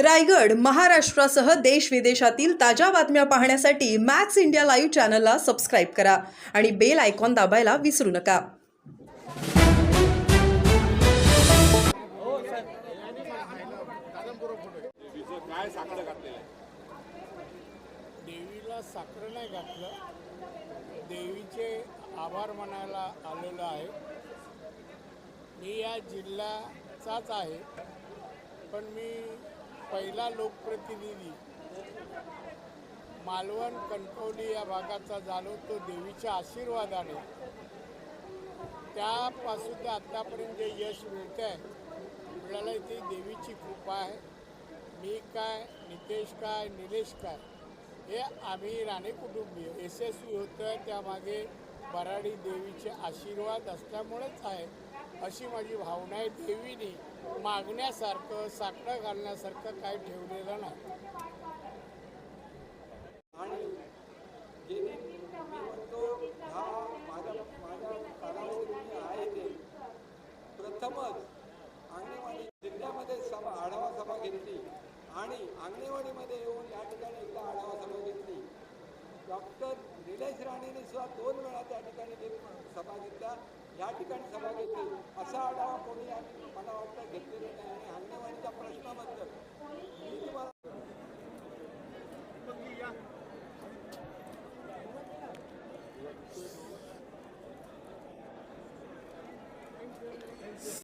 रायगड महाराष्ट्रासह देश विदेशातील ताज्या बातम्या पाहण्यासाठी मॅक्स इंडिया लाईव्ह चॅनलला सबस्क्राईब करा आणि बेल आयकॉन दाबायला विसरू नका. देवीला साखर नाही घातलं. देवीचे आभार मानायला आलेलो आहे. मी या जिल्ह्याचाच आहे. पण मी पहिला लोकप्रतिनिधी मालवण कणकवली या भागाचा झालो तो देवीच्या आशीर्वादाने. त्यापासून ते आत्तापर्यंत जे यश मिळतं आहे आपल्याला ती देवीची कृपा आहे. मी काय? नितेश काय? निलेश काय? हे आम्ही राणे कुटुंबीय. यशस्वी होतो आहे त्यामागे बराडी देवीचे आशीर्वाद असल्यामुळेच आहे. अशी माझी भावना आहे. देवीने मागण्यासारखं साकडं घालण्यासारखं काही ठेवलेलं नाही. आणि गेली मी म्हणतो हा माझ्या माझ्या कालावधीत आहे ते प्रथमच अंगणेवाडी जिल्ह्यामध्ये सभा आढावा सभा घेतली. आणि अंगणेवाडीमध्ये येऊन या ठिकाणी एकदा आढावा सभा घेतली. डॉक्टर निलेश राणेने सुद्धा दोन वेळा त्या ठिकाणी कोणी मला वाटतं घेतलेलं नाही आणि अंगणवाडीच्या प्रश्नाबद्दल.